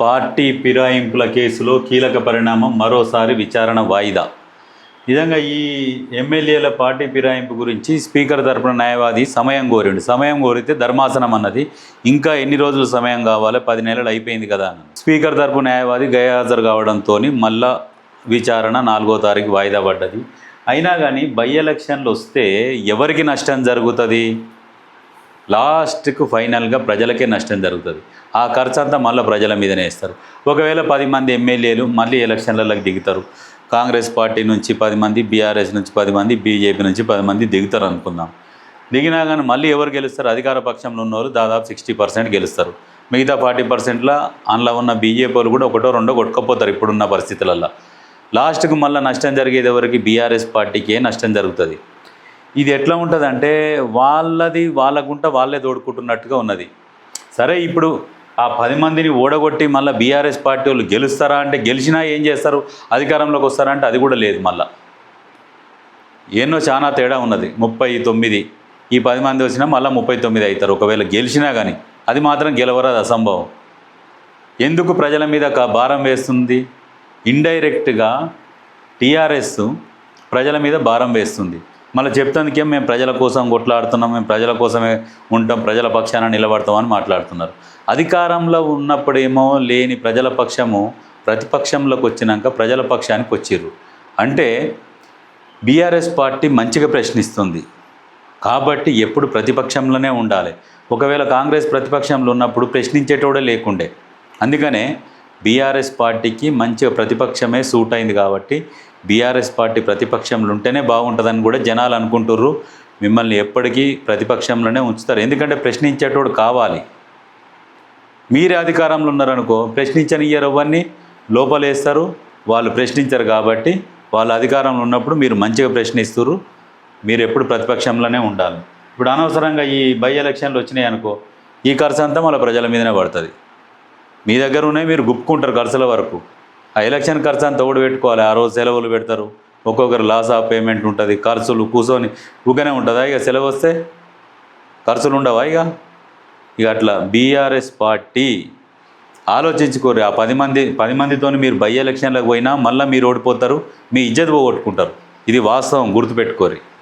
Party ఫిరాయింపుల కేసులో కీలక పరిణామం మరోసారి విచారణ వాయిదా. నిజంగా ఈ ఎమ్మెల్యేల పార్టీ ఫిరాయింపు గురించి స్పీకర్ తరపున న్యాయవాది సమయం కోరిండు. సమయం కోరితే ధర్మాసనం అన్నది. ఇంకా ఎన్ని రోజులు సమయం కావాలి? పది నెలలు అయిపోయింది కదా అని. స్పీకర్ తరపు న్యాయవాది గైహాజరు కావడంతో మళ్ళా విచారణ నాలుగో తారీఖు వాయిదా పడ్డది. అయినా కానీ బై ఎలక్షన్లు వస్తే ఎవరికి నష్టం జరుగుతుంది? లాస్ట్కు ఫైనల్గా ప్రజలకే నష్టం జరుగుతుంది. ఆ ఖర్చు అంతా మళ్ళీ ప్రజల మీదనే వేస్తారు. ఒకవేళ పది మంది ఎమ్మెల్యేలు మళ్ళీ ఎలక్షన్లలోకి దిగుతారు. కాంగ్రెస్ పార్టీ నుంచి పది మంది బీఆర్ఎస్ నుంచి పది మంది బీజేపీ నుంచి పది మంది దిగుతారు అనుకుందాం. దిగినా కానీ మళ్ళీ ఎవరు గెలుస్తారు? అధికార పక్షంలో ఉన్నవారు దాదాపు సిక్స్టీ పర్సెంట్ గెలుస్తారు. మిగతా ఫార్టీ పర్సెంట్లో అందులో ఉన్న బీజేపీ వాళ్ళు కూడా ఒకటో రెండో కొట్టుకపోతారు ఇప్పుడున్న పరిస్థితులలో లాస్ట్కు మళ్ళీ నష్టం జరిగేది ఎవరికి? బీఆర్ఎస్ పార్టీకే నష్టం జరుగుతుంది. ఇది ఎట్లా ఉంటుంది అంటే వాళ్ళది వాళ్ళకుంట వాళ్ళే తోడుకుంటున్నట్టుగా ఉన్నది. సరే ఇప్పుడు ఆ పది మందిని ఓడగొట్టి మళ్ళీ బీఆర్ఎస్ పార్టీ వాళ్ళు గెలుస్తారా అంటే గెలిచినా ఏం చేస్తారు? అధికారంలోకి వస్తారా అంటే అది కూడా లేదు మళ్ళీ. ఎన్నో చాలా తేడా ఉన్నది. ముప్పై తొమ్మిది ఈ పది మంది వచ్చినా మళ్ళీ ముప్పై తొమ్మిది అవుతారు. ఒకవేళ గెలిచినా కానీ అది మాత్రం గెలవరాదు అసంభవం. ఎందుకు ప్రజల మీద భారం వేస్తుంది? ఇండైరెక్ట్గా టీఆర్ఎస్ ప్రజల మీద భారం వేస్తుంది. మళ్ళీ చెప్తానికేం మేము ప్రజల కోసం కొట్లాడుతున్నాం మేము ప్రజల కోసమే ఉంటాం ప్రజల పక్షాన నిలబడతాం అని మాట్లాడుతున్నారు. అధికారంలో ఉన్నప్పుడేమో లేని ప్రజల పక్షము ప్రతిపక్షంలోకి వచ్చినాక ప్రజల పక్షానికి వచ్చిర్రు. అంటే బీఆర్ఎస్ పార్టీ మంచిగా ప్రశ్నిస్తుంది. కాబట్టి ఎప్పుడు ప్రతిపక్షంలోనే ఉండాలి. ఒకవేళ కాంగ్రెస్ ప్రతిపక్షంలో ఉన్నప్పుడు ప్రశ్నించేటోడే లేకుండే. అందుకనే బీఆర్ఎస్ పార్టీకి మంచిగా ప్రతిపక్షమే సూట్ అయింది కాబట్టి బీఆర్ఎస్ పార్టీ ప్రతిపక్షంలో ఉంటేనే బాగుంటుందని కూడా జనాలు అనుకుంటుర్రు. మిమ్మల్ని ఎప్పటికీ ప్రతిపక్షంలోనే ఉంచుతారు. ఎందుకంటే ప్రశ్నించేటోడు కావాలి. మీరే అధికారంలో ఉన్నారనుకో ప్రశ్నించని ఎవరిని. లోపలేస్తారు. వాళ్ళు ప్రశ్నించరు కాబట్టి వాళ్ళు అధికారంలో ఉన్నప్పుడు మీరు మంచిగా ప్రశ్నిస్తున్నారు మీరు ఎప్పుడు ప్రతిపక్షంలోనే ఉండాలి. ఇప్పుడు అనవసరంగా ఈ బై ఎలక్షన్లు వచ్చినాయి అనుకో ఈ ఖర్చు అంతా మళ్ళీ ప్రజల మీదనే పడుతుంది. మీ దగ్గర ఉన్నాయి మీరు గుప్పుకుంటారు ఖర్చుల వరకు. ఆ ఎలక్షన్ ఖర్చు అంతా ఓడి పెట్టుకోవాలి. ఆ రోజు సెలవులు పెడతారు. ఒక్కొక్కరు లాస్ ఆఫ్ పేమెంట్ ఉంటుంది. ఖర్చులు కూర్చొని ఊకనే ఉంటుందా? ఇక సెలవు వస్తే ఖర్చులు ఉండవా ఇక? ఇక అట్లా బీఆర్ఎస్ పార్టీ ఆలోచించుకోరు ఆ పది మంది పది మందితో మీరు బై ఎలక్షన్లకు పోయినా మళ్ళీ మీరు ఓడిపోతారు. మీ ఇజ్జత్ పోగొట్టుకుంటారు. ఇది వాస్తవం గుర్తుపెట్టుకోరు